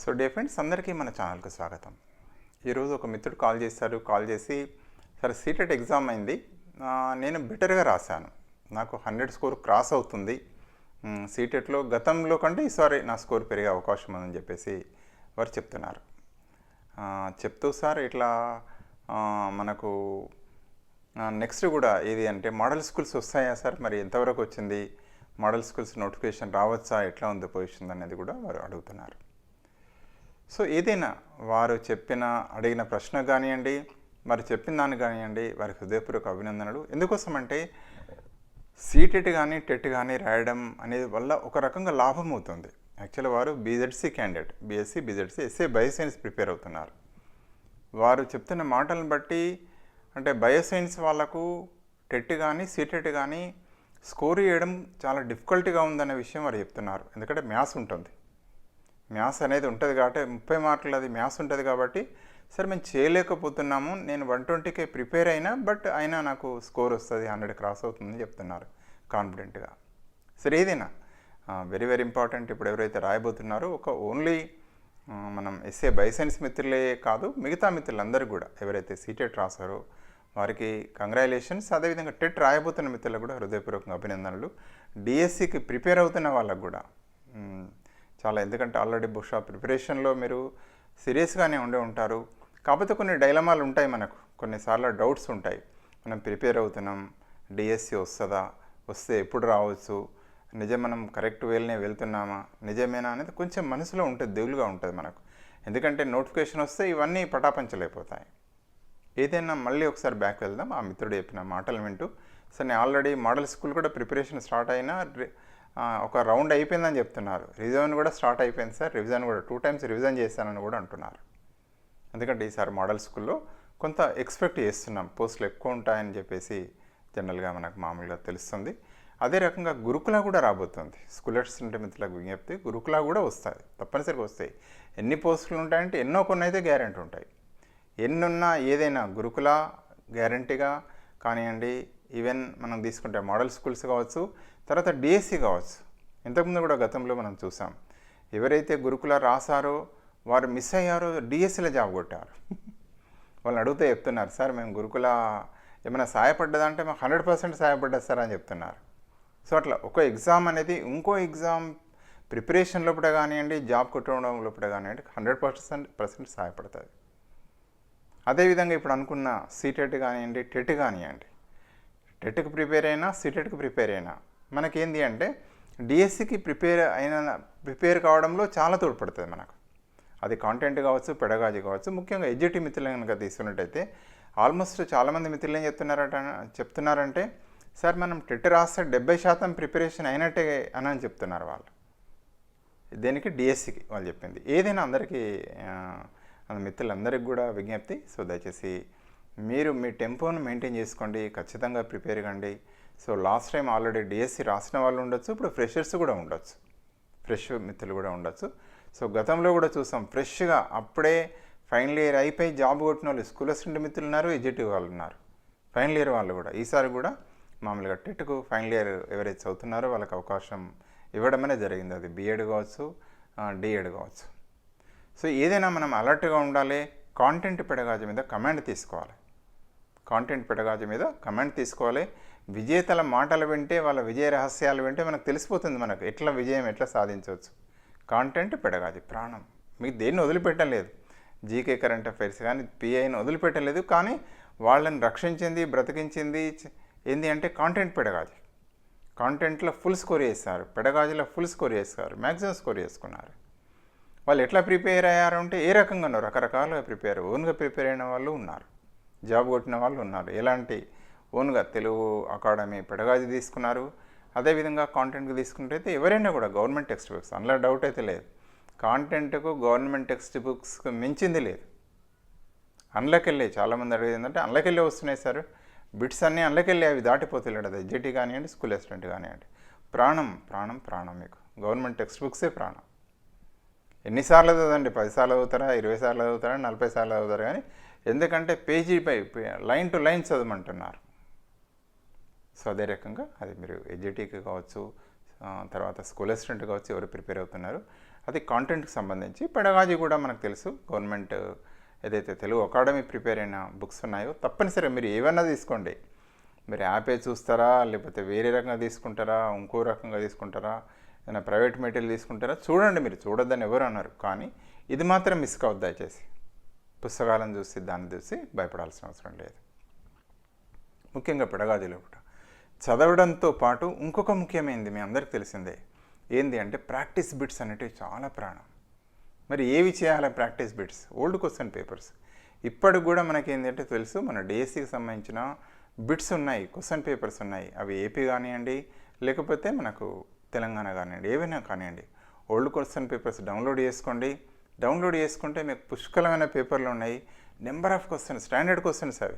So day friends అందరికీ మన ఛానల్కి స్వాగతం. ఈరోజు ఒక మిత్రుడు కాల్ చేశారు. కాల్ చేసి సరే సీటెట్ ఎగ్జామ్ అయింది. నేను బెటర్గా రాశాను. నాకు హండ్రెడ్ స్కోర్ క్రాస్ అవుతుంది. సీటెట్లో గతంలో కంటే ఈసారి నా స్కోర్ పెరిగే అవకాశం ఉందని చెప్పేసి వారు చెప్తున్నారు. చెప్తూ సార్ ఇట్లా మనకు నెక్స్ట్ కూడా ఏది అంటే మోడల్ స్కూల్స్ వస్తాయా సార్? మరి ఎంతవరకు వచ్చింది? మోడల్ స్కూల్స్ నోటిఫికేషన్ రావచ్చా? ఎట్లా ఉంది పొజిషన్? అనేది కూడా వారు అడుగుతున్నారు. సో ఏదైనా వారు చెప్పిన అడిగిన ప్రశ్న కానివ్వండి మరి చెప్పిన దాన్ని కానివ్వండి వారి హృదయపూర్వక అభినందనలు. ఎందుకోసం అంటే సీటెట్ కానీ టెట్ కానీ రాయడం అనేది వల్ల ఒక రకంగా లాభం అవుతుంది. యాక్చువల్లీ వారు BZC candidate BSc BZC SA bioscience prepare అవుతున్నారు. వారు చెప్తున్న మాటలను బట్టి అంటే బయోసైన్స్ వాళ్ళకు టెట్ కానీ సీటెట్ కానీ స్కోర్ చేయడం చాలా డిఫికల్ట్గా ఉందనే విషయం వారు చెప్తున్నారు. ఎందుకంటే మ్యాథ్స్ ఉంటుంది. మ్యాథ్స్ అనేది ఉంటుంది కాబట్టి ముప్పై మార్కులు అది మ్యాథ్స్ ఉంటుంది కాబట్టి సరే మేము చేయలేకపోతున్నాము. నేను వన్ ట్వంటీకే ప్రిపేర్ అయినా బట్ అయినా నాకు స్కోర్ వస్తుంది హండ్రెడ్ క్రాస్ అవుతుందని చెప్తున్నారు కాన్ఫిడెంట్గా. సరే ఏదైనా వెరీ వెరీ ఇంపార్టెంట్ ఇప్పుడు ఎవరైతే రాయబోతున్నారో ఒక ఓన్లీ మనం ఎస్ఏ బైసైన్స్ మిత్రులే కాదు మిగతా మిత్రులందరూ కూడా ఎవరైతే సీటెట్ రాశారో వారికి కంగ్రాచులేషన్స్. అదేవిధంగా టెట్ రాయబోతున్న మిత్రులకు కూడా హృదయపూర్వకంగా అభినందనలు. డిఎస్సికి ప్రిపేర్ అవుతున్న వాళ్ళకు కూడా చాలా ఎందుకంటే ఆల్రెడీ బహుశా ప్రిపరేషన్లో మీరు సీరియస్గానే ఉండే ఉంటారు. కాకపోతే కొన్ని డైలమాలు ఉంటాయి మనకు. కొన్నిసార్లు డౌట్స్ ఉంటాయి. మనం ప్రిపేర్ అవుతున్నాం. డిఎస్సి వస్తుందా? వస్తే ఎప్పుడు రావచ్చు? నిజం మనం కరెక్ట్ వేలనే వెళ్తున్నామా? నిజమేనా అనేది కొంచెం మనసులో ఉంటుంది దిగులుగా ఉంటుంది మనకు. ఎందుకంటే నోటిఫికేషన్ వస్తే ఇవన్నీ పటాపంచలైపోతాయి. ఏదైనా మళ్ళీ ఒకసారి బ్యాక్ వెళ్దాం. ఆ మిత్రుడు చెప్పిన మాటలు వింటూ. సరే నేను ఆల్రెడీ మోడల్ స్కూల్ కూడా ప్రిపరేషన్ స్టార్ట్ అయినా ఒక రౌండ్ అయిపోయిందని చెప్తున్నారు. రివిజన్ కూడా స్టార్ట్ అయిపోయింది సార్. రివిజన్ కూడా టూ టైమ్స్ రివిజన్ చేశానని కూడా అంటున్నారు. ఎందుకంటే ఈసారి మోడల్ స్కూల్లో కొంత ఎక్స్పెక్ట్ చేస్తున్నాం. పోస్టులు ఎక్కువ ఉంటాయని చెప్పేసి జనరల్గా మనకు మామూలుగా తెలుస్తుంది. అదే రకంగా గురుకుల కూడా రాబోతుంది. స్కూల్ అసిస్టెంట్ మిత్రులకు విజ్ఞప్తి గురుకుల కూడా వస్తాయి. తప్పనిసరిగా వస్తాయి. ఎన్ని పోస్టులు ఉంటాయంటే ఎన్నో కొన్ని అయితే గ్యారెంటీ ఉంటాయి. ఎన్నున్నా ఏదైనా గురుకుల గ్యారంటీగా కానివ్వండి ఈవెన్ మనం తీసుకుంటే మోడల్ స్కూల్స్ కావచ్చు తర్వాత డిఎస్సి కావచ్చు. ఇంతకుముందు కూడా గతంలో మనం చూసాం. ఎవరైతే గురుకుల రాసారో వారు మిస్ అయ్యారో డిఎస్సిలో జాబ్ కొట్టారు. వాళ్ళు అడిగితే చెప్తున్నారు సార్ మేము గురుకుల ఏమైనా సహాయపడ్డదా అంటే మాకు హండ్రెడ్ పర్సెంట్ సహాయపడ్డది సార్ అని చెప్తున్నారు. సో అట్లా ఒక ఎగ్జామ్ అనేది ఇంకో ఎగ్జామ్ ప్రిపరేషన్ లోపల కానివ్వండి జాబ్ కొట్టడం లోపల కానివ్వండి హండ్రెడ్ పర్సెంట్ పర్సెంట్ సహాయపడుతుంది అదేవిధంగా ఇప్పుడు అనుకున్న సీటెట్ కానివ్వండి టెట్ కానివ్వండి టెట్కి ప్రిపేర్ అయినా సిటెట్కి ప్రిపేర్ అయినా. మనకేంది అంటే డిఎస్సికి ప్రిపేర్ అయిన ప్రిపేర్ కావడంలో చాలా తోడ్పడుతుంది మనకు. అది కాంటెంట్ కావచ్చు పెడగాజీ కావచ్చు ముఖ్యంగా ఎడ్జిటీ మిత్రులు కనుక తీసుకున్నట్టయితే ఆల్మోస్ట్ చాలామంది మిత్రులు ఏం చెప్తున్నారట చెప్తున్నారంటే సార్ మనం టెట్ రాస్తే డెబ్బై శాతం ప్రిపరేషన్ అయినట్టే అని అని చెప్తున్నారు వాళ్ళు. దేనికి? డిఎస్సికి వాళ్ళు చెప్పింది. ఏదైనా అందరికీ మన మిత్రులందరికీ కూడా విజ్ఞప్తి. సో దయచేసి మీరు మీ టెంపోను మెయింటైన్ చేసుకోండి ఖచ్చితంగా ప్రిపేర్ కండి. So last time already DSC రాసిన వాళ్ళు ఉండొచ్చు ఇప్పుడు ఫ్రెషర్స్ కూడా ఉండొచ్చు. ఫ్రెష్ మిత్రులు కూడా ఉండొచ్చు. సో గతంలో కూడా చూసాం ఫ్రెష్గా అప్పుడే ఫైనల్ ఇయర్ అయిపోయి జాబ్ కొట్టిన వాళ్ళు స్కూల్ అసిస్టెంట్ మిత్రులు ఉన్నారు ఎడ్జిటివ్ వాళ్ళు ఉన్నారు. ఫైనల్ ఇయర్ వాళ్ళు కూడా. ఈసారి కూడా మామూలుగా టెట్కు ఫైనల్ ఇయర్ ఎవరైతే చదువుతున్నారో వాళ్ళకి అవకాశం ఇవ్వడం జరిగింది. అది బీఎడ్ కావచ్చు డిఎడ్ కావచ్చు. సో ఏదైనా మనం అలర్ట్గా ఉండాలి కాంటెంట్ పెడగాజు మీద కమాండ్ తీసుకోవాలి. కాంటెంట్ పెడగాజు మీద కమెంట్ తీసుకోవాలి. విజేతల మాటలు వింటే వాళ్ళ విజయ రహస్యాలు వింటే మనకు తెలిసిపోతుంది మనకు ఎట్లా విజయం ఎట్లా సాధించవచ్చు. కాంటెంట్ పెడగాది ప్రాణం. మీకు దేన్ని వదిలిపెట్టలేదు? జీకే కరెంట్ అఫైర్స్ కానీ పిఐని వదిలిపెట్టలేదు కానీ వాళ్ళని రక్షించింది బ్రతికించింది ఏంది అంటే కాంటెంట్ పెడగాది కాంటెంట్లో ఫుల్ స్కోర్ చేస్తారు. పెడగాజులో ఫుల్ స్కోర్ చేస్తారు. మ్యాక్సిమం స్కోర్ చేసుకున్నారు. వాళ్ళు ఎట్లా ప్రిపేర్ అయ్యారు అంటే ఏ రకంగా ఉన్నారు? రకరకాలుగా ప్రిపేర్ ఓన్గా ప్రిపేర్ అయిన వాళ్ళు ఉన్నారు. జాబ్ కొట్టిన వాళ్ళు ఉన్నారు. ఎలాంటి ఓన్గా తెలుగు అకాడమీ పెడగాది తీసుకున్నారు. అదేవిధంగా కాంటెంట్కి తీసుకుంటే ఎవరైనా కూడా గవర్నమెంట్ టెక్స్ట్ బుక్స్ అందులో డౌట్ అయితే లేదు. కాంటెంట్కు గవర్నమెంట్ టెక్స్ట్ బుక్స్కి మించింది లేదు. అందులోకెళ్ళే చాలామంది అడిగేది ఏంటంటే అందులోకెళ్ళి వస్తున్నాయి సార్. బిట్స్ అన్నీ అందులోకెళ్ళి అవి దాటిపోతున్నాడు అది. ఎడ్జిటీ కానివ్వండి స్కూల్ అసిస్టెంట్ కానివ్వండి. ప్రాణం ప్రాణం ప్రాణం మీకు. గవర్నమెంట్ టెక్స్ట్ బుక్సే ప్రాణం. ఎన్నిసార్లు చదవండి? పదిసార్లు చదువుతారా? ఇరవై సార్లు చదువుతారా? నలభై సార్లు చదువుతారు? కానీ ఎందుకంటే పేజీపై లైన్ టు లైన్ చదవమంటున్నారు. సో అదే రకంగా అది మీరు ఎడ్జిటీకి కావచ్చు తర్వాత స్కూల్ అసిస్టెంట్ కావచ్చు ఎవరు ప్రిపేర్ అవుతున్నారు. అది కాంటెంట్కి సంబంధించి పెడగాజీ కూడా మనకు తెలుసు. గవర్నమెంట్ ఏదైతే తెలుగు అకాడమీ ప్రిపేర్ అయిన బుక్స్ ఉన్నాయో తప్పనిసరిగా మీరు ఏవైనా తీసుకోండి. మీరు యాపే చూస్తారా లేకపోతే వేరే రకంగా తీసుకుంటారా ఇంకో రకంగా తీసుకుంటారా ఏదైనా ప్రైవేట్ మెటీరియల్ తీసుకుంటారా చూడండి మీరు చూడొద్దని ఎవరు అన్నారు కానీ ఇది మాత్రం మిస్ కావద్దు దయచేసి. పుస్తకాలను చూసి దాన్ని చూసి భయపడాల్సిన అవసరం లేదు. ముఖ్యంగా పెడగాజీలో కూడా. చదవడంతో పాటు ఇంకొక ముఖ్యమైనది మీ అందరికి తెలిసిందే. ఏంది అంటే ప్రాక్టీస్ బిట్స్ అనేటివి చాలా ప్రాణం. మరి ఏవి చేయాలి practice bits? Old question papers. ఇప్పటికి కూడా మనకి ఏంటంటే తెలుసు మన డిఎస్సికి సంబంధించిన బిట్స్ ఉన్నాయి క్వశ్చన్ పేపర్స్ ఉన్నాయి. అవి ఏపీ కానివ్వండి లేకపోతే మనకు తెలంగాణ కానివ్వండి ఏవైనా కానివ్వండి. ఓల్డ్ క్వశ్చన్ పేపర్స్ డౌన్లోడ్ చేసుకోండి. డౌన్లోడ్ చేసుకుంటే మీకు పుష్కలమైన పేపర్లు ఉన్నాయి. Number of questions standard questions అవి.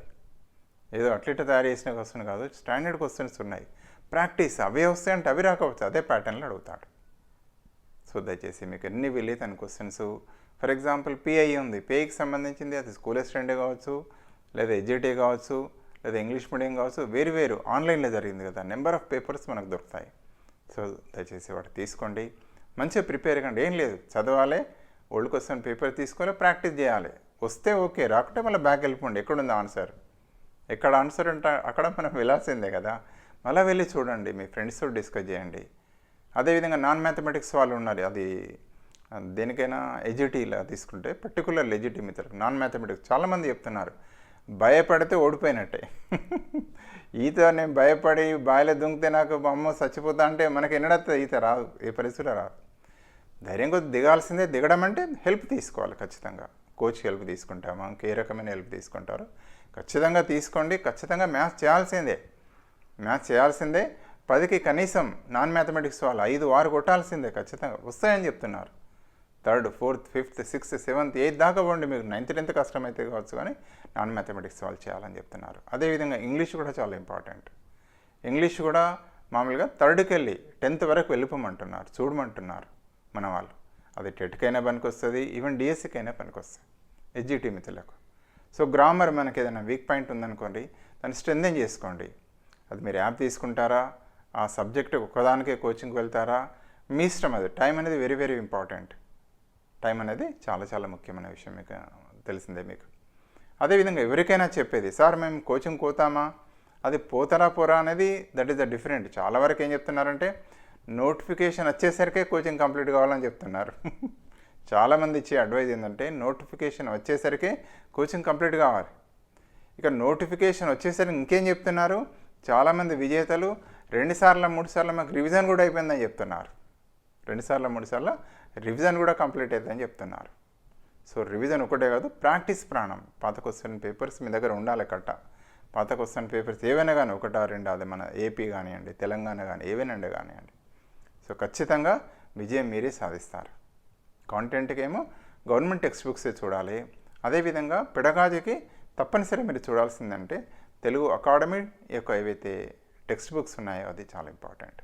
ఏదో అట్లిట తయారు చేసిన క్వశ్చన్ కాదు స్టాండర్డ్ క్వశ్చన్స్ ఉన్నాయి. ప్రాక్టీస్ అవే వస్తాయి అంటే అవి రాకపోతే అదే ప్యాటర్న్లో అడుగుతాడు. సో దయచేసి మీకు ఎన్ని వెళ్ళి తన క్వశ్చన్స్ ఫర్ ఎగ్జాంపుల్ పిఐ ఉంది. పిఐకి సంబంధించింది అది స్కూల్ అసిస్టెంట్ కావచ్చు లేదా ఎడ్జిటీ కావచ్చు లేదా ఇంగ్లీష్ మీడియం కావచ్చు వేరు వేరు ఆన్లైన్లో జరిగింది కదా. నెంబర్ ఆఫ్ పేపర్స్ మనకు దొరుకుతాయి. సో దయచేసి వాటి తీసుకోండి. మంచిగా ప్రిపేర్ కండి. ఏం లేదు. చదవాలి ఓల్డ్ క్వశ్చన్ పేపర్ తీసుకొని ప్రాక్టీస్ చేయాలి. వస్తే ఓకే రాకుంటే మళ్ళీ బ్యాక్ వెళ్ళిపోండి. ఎక్కడుంది ఆన్సర్ ఎక్కడ ఆన్సర్ అంటే అక్కడ మనం వెళ్ళాల్సిందే కదా. మళ్ళీ వెళ్ళి చూడండి మీ ఫ్రెండ్స్తో డిస్కస్ చేయండి. అదేవిధంగా నాన్ మ్యాథమెటిక్స్ వాళ్ళు ఉన్నారు అది దేనికైనా ఎజిటీలా తీసుకుంటే పర్టికులర్ ఎజిటీ మిత్రులకు నాన్ మ్యాథమెటిక్స్ చాలామంది చెప్తున్నారు భయపడితే ఓడిపోయినట్టే. ఈత నేను భయపడి బాయిలో దుంకితే నాకు అమ్మ చచ్చిపోతా అంటే మనకి ఎన్నడత ఈత? రాదు ఏ పరిస్థితిలో రాదు. ధైర్యం కొద్ది దిగాల్సిందే దిగడం అంటే హెల్ప్ తీసుకోవాలి ఖచ్చితంగా. కోచ్ హెల్ప్ తీసుకుంటామా? ఇంకే రకమైన హెల్ప్ తీసుకుంటారు? ఖచ్చితంగా తీసుకోండి. ఖచ్చితంగా మ్యాథ్స్ చేయాల్సిందే. మ్యాథ్స్ చేయాల్సిందే. పదికి కనీసం నాన్ మ్యాథమెటిక్స్ వాళ్ళు ఐదు ఆరు కొట్టాల్సిందే ఖచ్చితంగా. వస్తాయని చెప్తున్నారు. Third fourth fifth sixth seventh eighth దాకా పోండి మీకు. నైన్త్ టెన్త్ కష్టమైతే కావచ్చు కానీ నాన్ మ్యాథమెటిక్స్ వాళ్ళు చేయాలని చెప్తున్నారు. అదేవిధంగా ఇంగ్లీష్ కూడా చాలా ఇంపార్టెంట్. ఇంగ్లీష్ కూడా మామూలుగా థర్డ్కి వెళ్ళి టెన్త్ వరకు వెళ్ళిపోమంటున్నారు చూడమంటున్నారు. మన వాళ్ళు అది టెట్కైనా పనికొస్తుంది ఈవెన్ డిఎస్సికైనా పనికొస్తుంది ఎడ్జిటి మిత్రులకు. సో గ్రామర్ మనకి ఏదైనా వీక్ పాయింట్ ఉందనుకోండి దాన్ని స్ట్రెంథెన్ చేసుకోండి. అది మీరు యాప్ తీసుకుంటారా? ఆ సబ్జెక్ట్ ఒక్కదానికే కోచింగ్కి వెళ్తారా? మీ ఇష్టం అది. టైం అనేది వెరీ వెరీ ఇంపార్టెంట్. టైం అనేది చాలా చాలా ముఖ్యమైన విషయం మీకు తెలిసిందే మీకు. అదేవిధంగా ఎవరికైనా చెప్పేది సార్ మేము కోచింగ్ పోతామా? అది పోతారా పోరా అనేది దట్ ఈస్ ద డిఫరెంట్. చాలా వరకు ఏం చెప్తున్నారంటే నోటిఫికేషన్ వచ్చేసరికే కోచింగ్ కంప్లీట్ కావాలని చెప్తున్నారు. చాలామంది ఇచ్చే అడ్వైజ్ ఏంటంటే నోటిఫికేషన్ వచ్చేసరికి కోచింగ్ కంప్లీట్ కావాలి. ఇక నోటిఫికేషన్ వచ్చేసరికి ఇంకేం చెప్తున్నారు? చాలామంది విజేతలు రెండుసార్లు మూడు సార్లు మాకు రివిజన్ కూడా అయిపోయిందని చెప్తున్నారు. రెండుసార్లు మూడు సార్లు రివిజన్ కూడా కంప్లీట్ అవుతుందని చెప్తున్నారు. సో రివిజన్ ఒకటే కాదు ప్రాక్టీస్ ప్రాణం. పాత క్వశ్చన్ పేపర్స్ మీ దగ్గర ఉండాలి కట్ట. పాత క్వశ్చన్ పేపర్స్ ఏవైనా కానీ ఒకటా రెండు అది మన ఏపీ కానివ్వండి తెలంగాణ కానీ ఏవైనా కానివ్వండి. సో ఖచ్చితంగా విజయం మీరే సాధిస్తారు. కాంటెంట్కి ఏమో గవర్నమెంట్ టెక్స్ట్ బుక్సే చూడాలి. అదేవిధంగా పెడగాజీకి తప్పనిసరి మీరు చూడాల్సిందంటే తెలుగు అకాడమీ యొక్క ఏవైతే టెక్స్ట్ బుక్స్ ఉన్నాయో అది చాలా ఇంపార్టెంట్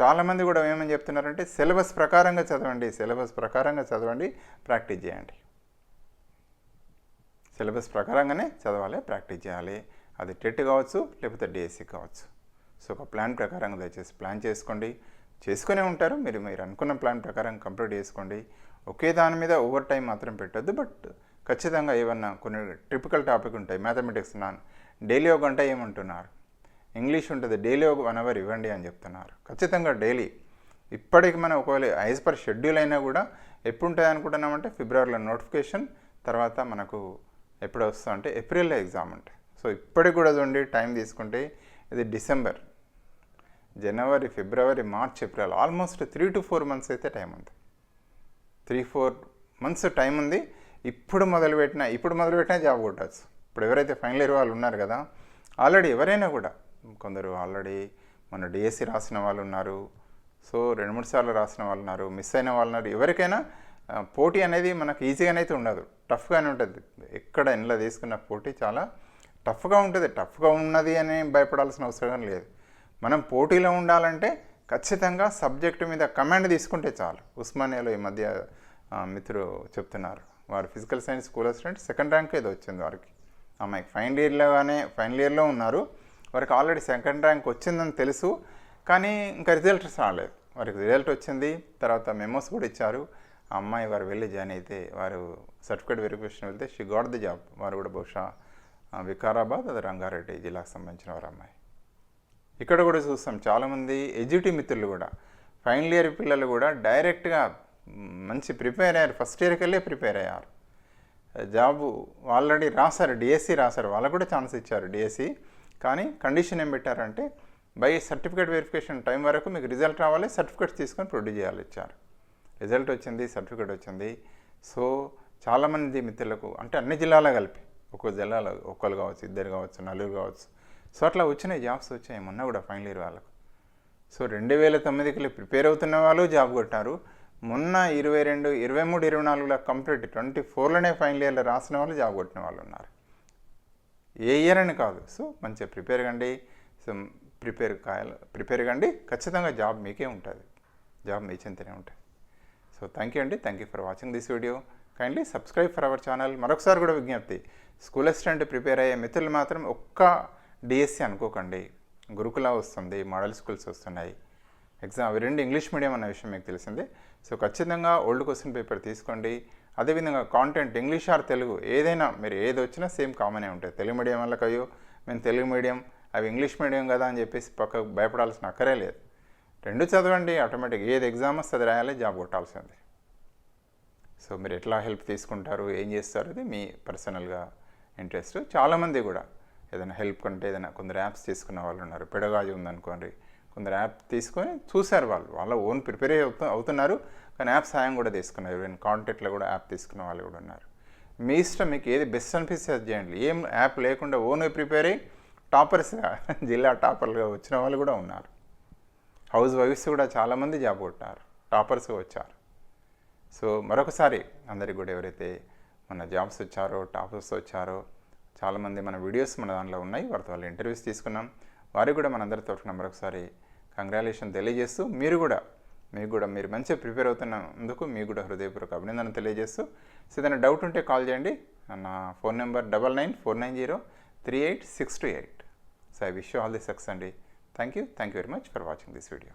చాలామంది కూడా ఏమని చెప్తున్నారంటే సిలబస్ ప్రకారంగా చదవండి సిలబస్ ప్రకారంగా చదవండి ప్రాక్టీస్ చేయండి. సిలబస్ ప్రకారంగానే చదవాలి ప్రాక్టీస్ చేయాలి. అది టెట్ కావచ్చు లేకపోతే డిఎస్సి కావచ్చు. సో ఒక ప్లాన్ ప్రకారంగా దయచేసి ప్లాన్ చేసుకోండి. చేసుకునే ఉంటారు. మీరు మీరు అనుకున్న ప్లాన్ ప్రకారం కంప్లీట్ చేసుకోండి. ఒకే దాని మీద ఓవర్ టైం మాత్రం పెట్టొద్దు. బట్ ఖచ్చితంగా ఏమన్నా కొన్ని ట్రిపికల్ టాపిక్ ఉంటాయి. మ్యాథమెటిక్స్ నాన్. డైలీ ఒక గంట ఏమంటున్నారు? ఇంగ్లీష్ ఉంటుంది. డైలీ ఒక వన్ అవర్ ఇవ్వండి అని చెప్తున్నారు. ఖచ్చితంగా డైలీ. ఇప్పటికి మనం ఒకవేళ యాజ్ పర్ షెడ్యూల్ అయినా కూడా ఎప్పుడు ఉంటుంది అనుకుంటున్నామంటే ఫిబ్రవరిలో నోటిఫికేషన్ తర్వాత మనకు ఎప్పుడు వస్తుంది అంటే ఏప్రిల్లో ఎగ్జామ్ ఉంటాయి సో ఇప్పటికి కూడా చూడండి టైం తీసుకుంటే ఇది డిసెంబర్. జనవరి ఫిబ్రవరి March April almost three to four months అయితే టైం ఉంది. త్రీ ఫోర్ మంత్స్ టైం ఉంది. ఇప్పుడు మొదలుపెట్టిన ఇప్పుడు మొదలుపెట్టినా జాబ్ కొట్టచ్చు. ఇప్పుడు ఎవరైతే ఫైనల్ ఇయర్ వాళ్ళు ఉన్నారు కదా ఆల్రెడీ ఎవరైనా కూడా కొందరు ఆల్రెడీ మన డిఎస్సి రాసిన వాళ్ళు ఉన్నారు. సో రెండు మూడు సార్లు రాసిన వాళ్ళు ఉన్నారు మిస్ అయిన వాళ్ళు ఉన్నారు. ఎవరికైనా పోటీ అనేది మనకు ఈజీగానే అయితే ఉండదు. టఫ్గానే ఉంటుంది. ఎక్కడ ఇంట్లో తీసుకున్న పోటీ చాలా టఫ్గా ఉంటుంది. టఫ్గా ఉన్నది అని భయపడాల్సిన అవసరం లేదు. మనం పోటీలో ఉండాలంటే ఖచ్చితంగా సబ్జెక్టు మీద కమాండ్ తీసుకుంటే చాలు. ఉస్మానియాలో ఈ మధ్య మిత్రుడు చెప్తున్నారు. వారు physical science school assistant second rank ఏదో వచ్చింది వారికి. అమ్మాయికి ఫైనల్ ఇయర్లోగానే ఫైనల్ ఇయర్లో ఉన్నారు. వారికి ఆల్రెడీ సెకండ్ ర్యాంక్ వచ్చిందని తెలుసు కానీ ఇంకా రిజల్ట్స్ రాలేదు. వారికి రిజల్ట్ వచ్చింది తర్వాత మెమోస్ కూడా ఇచ్చారు. ఆ అమ్మాయి వారు వెళ్ళి జాయిన్ అయితే వారు సర్టిఫికేట్ వెరిఫికేషన్ వెళ్తే షీ గాట్ ది జాబ్. వారు కూడా బహుశా వికారాబాద్ అది రంగారెడ్డి జిల్లాకు సంబంధించిన వారు అమ్మాయి. ఇక్కడ కూడా చూస్తాం చాలామంది ఎడ్యుటీ మిత్రులు కూడా. ఫైనల్ ఇయర్ పిల్లలు కూడా డైరెక్ట్గా మంచి ప్రిపేర్ అయ్యారు. ఫస్ట్ ఇయర్కి వెళ్ళే ప్రిపేర్ అయ్యారు. జాబు ఆల్రెడీ రాశారు డిఎస్సి రాశారు. వాళ్ళకు కూడా ఛాన్స్ ఇచ్చారు డిఎస్సి కానీ కండిషన్ ఏం పెట్టారంటే బై సర్టిఫికేట్ వెరిఫికేషన్ టైం వరకు మీకు రిజల్ట్ రావాలి సర్టిఫికేట్స్ తీసుకొని ప్రొడ్యూస్ చేయాలి ఇచ్చారు. రిజల్ట్ వచ్చింది సర్టిఫికేట్ వచ్చింది. సో చాలామంది మిత్రులకు అంటే అన్ని జిల్లాలో కలిపి ఒక్కో జిల్లాలో ఒక్కరు కావచ్చు ఇద్దరు కావచ్చు నలుగురు కావచ్చు సో అట్లా వచ్చినాయి జాబ్స్ వచ్చాయి మొన్న కూడా ఫైనల్ ఇయర్ వాళ్ళకు. సో రెండు వేల తొమ్మిదికి ప్రిపేర్ అవుతున్న వాళ్ళు జాబ్ కొట్టారు. మొన్న ఇరవై రెండు ఇరవై మూడు ఇరవై నాలుగులో కంప్లీట్ ట్వంటీ ఫోర్లోనే ఫైనల్ ఇయర్లో రాసిన వాళ్ళు జాబ్ కొట్టిన వాళ్ళు ఉన్నారు. ఏ ఇయర్ అని కాదు. సో మంచిగా ప్రిపేర్ కండి. సో ప్రిపేర్ కాయాలి ప్రిపేర్ కండి. ఖచ్చితంగా జాబ్ మీకే ఉంటుంది. జాబ్ మీ చింతనే ఉంటుంది. సో థ్యాంక్ యూ అండి. Thank you for watching this video kindly subscribe for our channel మరొకసారి కూడా విజ్ఞప్తి. స్కూల్ అసిస్టెంట్ ప్రిపేర్ అయ్యే మిత్రులు మాత్రం ఒక్క డిఎస్సి అనుకోకండి. గురుకుల వస్తుంది మోడల్ స్కూల్స్ వస్తున్నాయి. ఎగ్జామ్ అవి రెండు ఇంగ్లీష్ మీడియం అన్న విషయం మీకు తెలిసింది. సో ఖచ్చితంగా ఓల్డ్ క్వశ్చన్ పేపర్ తీసుకోండి. అదేవిధంగా కాంటెంట్ ఇంగ్లీష్ ఆర్ తెలుగు ఏదైనా మీరు ఏది వచ్చినా సేమ్ కామనే ఉంటాయి. తెలుగు మీడియం వాళ్ళకి అయ్యో మేము తెలుగు మీడియం అవి ఇంగ్లీష్ మీడియం కదా అని చెప్పేసి పక్కకు భయపడాల్సిన అక్కరే లేదు. రెండు చదవండి ఆటోమేటిక్ ఏది ఎగ్జామ్ వస్తే అది రాయాలి జాబ్ కొట్టాల్సిందే. సో మీరు ఎట్లా హెల్ప్ తీసుకుంటారు ఏం చేస్తారు అది మీ పర్సనల్గా ఇంట్రెస్ట్ చాలామంది కూడా ఏదైనా హెల్ప్ కంటే ఏదైనా కొందరు యాప్స్ తీసుకున్న వాళ్ళు ఉన్నారు పిడగాజు ఉందనుకోండి కొందరు యాప్ తీసుకొని చూశారు వాళ్ళు వాళ్ళ ఓన్ ప్రిపేర్ అవుతు అవుతున్నారు కానీ యాప్ సాయం కూడా తీసుకున్నారు. ఈవెన్ కాంటాక్ట్లో కూడా యాప్ తీసుకున్న వాళ్ళు కూడా ఉన్నారు. మీ ఇష్టం మీకు ఏది బెస్ట్ అనిపిస్తే అది చేయండి. ఏం యాప్ లేకుండా ఓన్ ప్రిపేర్ అయ్యి టాపర్స్గా జిల్లా టాపర్లుగా వచ్చిన వాళ్ళు కూడా ఉన్నారు. హౌస్ వైఫ్స్ కూడా చాలామంది జాబ్ కొట్టారు టాపర్స్గా వచ్చారు. సో మరొకసారి అందరికి కూడా ఎవరైతే మన జాబ్స్ వచ్చారో టాపర్స్ వచ్చారో చాలామంది మన వీడియోస్ మన దాంట్లో ఉన్నాయి. వారితో వాళ్ళు ఇంటర్వ్యూస్ తీసుకున్నాం. వారికి కూడా మనందరి నెంబర్ మరొకసారి కంగ్రాలేషన్ తెలియజేస్తూ మీరు కూడా మీకు కూడా మీరు మంచిగా ప్రిపేర్ అవుతున్నందుకు మీకు కూడా హృదయపూర్వక అభినందన తెలియజేస్తూ. సో ఏదైనా డౌట్ ఉంటే కాల్ చేయండి. నా phone number double nine four nine zero three eight six two eight. So I wish all the success అండి. Thank you. Thank you very much for watching this video.